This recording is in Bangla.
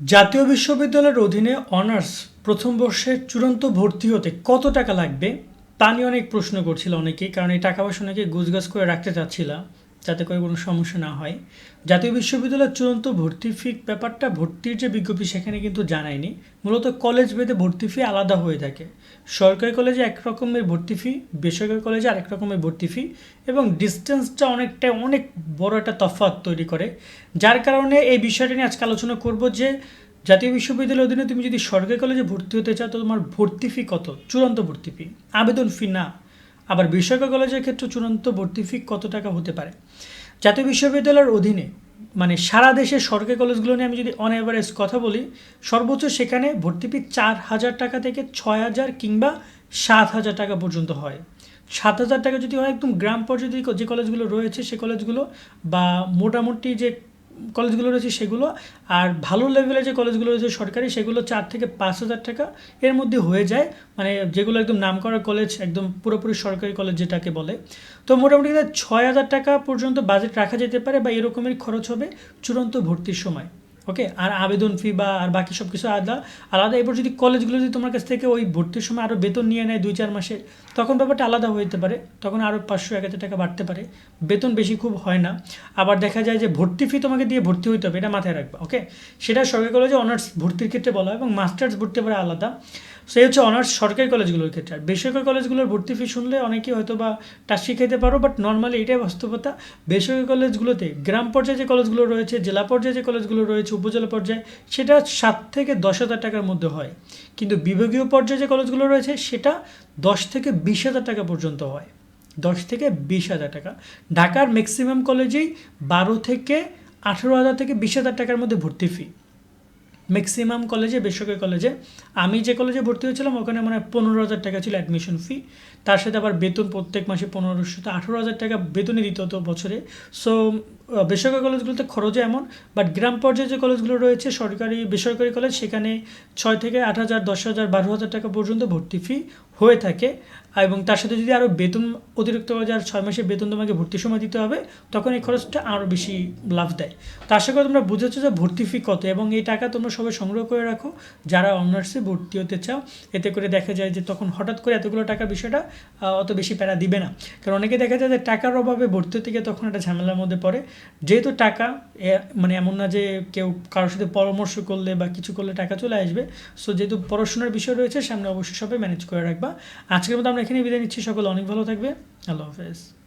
জাতীয় বিশ্ববিদ্যালয়ের অধীনে অনার্স প্রথম বর্ষে চূড়ান্ত ভর্তি হতে কত টাকা লাগবে? তা নিয়ে অনেক প্রশ্ন করছিল অনেকেই, কারণ এই টাকা পয়সা অনেকে গুজগাজ করে রাখতে চাচ্ছিল। যাতে করে কোনো সমস্যা না হয়। জাতীয় বিশ্ববিদ্যালয়ের চূড়ান্ত ভর্তি ফি ব্যাপারটা ভর্তির যে বিজ্ঞপ্তি সেখানে কিন্তু জানায়নি। মূলত কলেজ ভেদে ভর্তি ফি আলাদা হয়ে থাকে। সরকারি কলেজে এক রকমের ভর্তি ফি বেসরকারি কলেজে আরেক রকমের ভর্তি ফি এবং ডিস্টেন্সটা অনেকটা, অনেক বড় একটা তফাৎ তৈরি করে। যার কারণে এই বিষয়টা নিয়ে আজকে আলোচনা করব যে, জাতীয় বিশ্ববিদ্যালয়ের অধীনে তুমি যদি সরকারি কলেজে ভর্তি হতে চাও, তো তোমার ভর্তি ফি কত? চূড়ান্ত ভর্তি ফি আবেদন ফি না। আবার বেসরকারি কলেজের ক্ষেত্রে চূড়ান্ত ভর্তি ফি কত টাকা হতে পারে? জাতীয় বিশ্ববিদ্যালয়ের অধীনে মানে সারা দেশের সরকারি কলেজগুলো নিয়ে আমি যদি অন অ্যাভারেজ কথা বলি, সর্বোচ্চ সেখানে ভর্তি ফি চার হাজার টাকা থেকে ছয় হাজার কিংবা সাত হাজার টাকা পর্যন্ত হয়। সাত হাজার টাকা যদি হয়, একদম গ্রাম পর্যায়ে যে কলেজগুলো রয়েছে, সে কলেজগুলো বা মোটামুটি যে কলেজগুলো রয়েছে সেগুলো, আর ভালো লেভেলে যে কলেজগুলো রয়েছে সরকারি, সেগুলো চার থেকে পাঁচ হাজার টাকা এর মধ্যে হয়ে যায়। মানে যেগুলো একদম নাম করা কলেজ, একদম পুরোপুরি সরকারি কলেজ যেটাকে বলে। তো মোটামুটি ছয় হাজার টাকা পর্যন্ত বাজেট রাখা যেতে পারে বা এরকমের খরচ হবে চূড়ান্ত ভর্তির সময়। ওকে আর আবেদন ফি বা আর বাকি সব কিছু আলাদা। আলাদা এরপর যদি কলেজগুলো যদি তোমার কাছ থেকে ওই ভর্তির সময় আরও বেতন নিয়ে নেয় দুই, চার মাসে তখন ব্যাপারটা আলাদা হতে পারে। তখন আরও পাঁচশো, এক হাজার টাকা বাড়তে পারে। বেতন বেশি খুব হয় না। আবার দেখা যায় যে ভর্তি ফি তোমাকে দিয়ে ভর্তি হইতে হবে, এটা মাথায় রাখবা ওকে সেটা সরকারি কলেজে অনার্স ভর্তির ক্ষেত্রে বলা হয় এবং মাস্টার্স ভর্তি পারে আলাদা। সেই হচ্ছে অনার্স সরকারি কলেজগুলোর ক্ষেত্রে। আর বেসরকারি কলেজগুলোর ভর্তি ফি শুনলে অনেকেই হয়তো বা টাচ শিখাইতে পারো বাট নর্মালি এটাই বাস্তবতা। বেসরকারি কলেজগুলোতে গ্রাম পর্যায়ে যে কলেজগুলো রয়েছে, জেলা পর্যায়ে যে কলেজগুলো রয়েছে উপজেলা পর্যায়ে, সেটা সাত থেকে দশ হাজার টাকার মধ্যে হয়। কিন্তু বিভাগীয় পর্যায়ে যে কলেজগুলো রয়েছে, সেটা দশ থেকে বিশ হাজার টাকা পর্যন্ত হয়। দশ থেকে বিশ হাজার টাকা। ঢাকার ম্যাক্সিমাম কলেজেই বারো থেকে আঠেরো হাজার থেকে বিশ হাজার টাকার মধ্যে ভর্তি ফি ম্যাক্সিমাম কলেজে বেসরকারি কলেজে আমি যে কলেজে ভর্তি হয়েছিলাম, ওখানে মানে পনেরো হাজার টাকা ছিল অ্যাডমিশন ফি তার সাথে আবার বেতন প্রত্যেক মাসে পনেরোশো, তো আঠেরো হাজার টাকা বেতনই দিত হতো বছরে। সো বেসরকারি কলেজগুলোতে খরচও এমন বাট গ্রাম পর্যায়ে যে কলেজগুলো রয়েছে, সরকারি, বেসরকারি কলেজ সেখানে ছয় থেকে আট হাজার, দশ হাজার, বারো হাজার টাকা পর্যন্ত ভর্তি ফি হয়ে থাকে। এবং তার সাথে যদি আরও বেতন অতিরিক্ত হাজার ছয় মাসের বেতন তোমাকে ভর্তির সময় দিতে হবে, তখন এই খরচটা আরও বেশি লাভ দেয়। তো আশা করি তোমরা বুঝেছ যে ভর্তি ফি কত, এবং এই টাকা তোমরা সবাই সংগ্রহ করে রাখো। যারা অনার্সে ভর্তি হতে চাও, এতে করে দেখা যায় যে তখন হঠাৎ করে এতগুলো টাকার বিষয়টা অত বেশি প্যারা দিবে না। কারণ অনেকে দেখা যায় যে টাকার অভাবে ভর্তি হতে গিয়ে তখন একটা ঝামেলার মধ্যে পড়ে। যেহেতু টাকা মানে এমন না যে কেউ কারোর সাথে পরামর্শ করলে বা কিছু করলে টাকা চলে আসবে, সো যেহেতু পড়াশোনার বিষয় রয়েছে, সামনে অবশ্যই সবাই ম্যানেজ করে রাখবা। আজকের মতো আমরা এখানে বিদায় নিচ্ছি। সকলে অনেক ভালো থাকবে। আল্লাহ হাফেজ।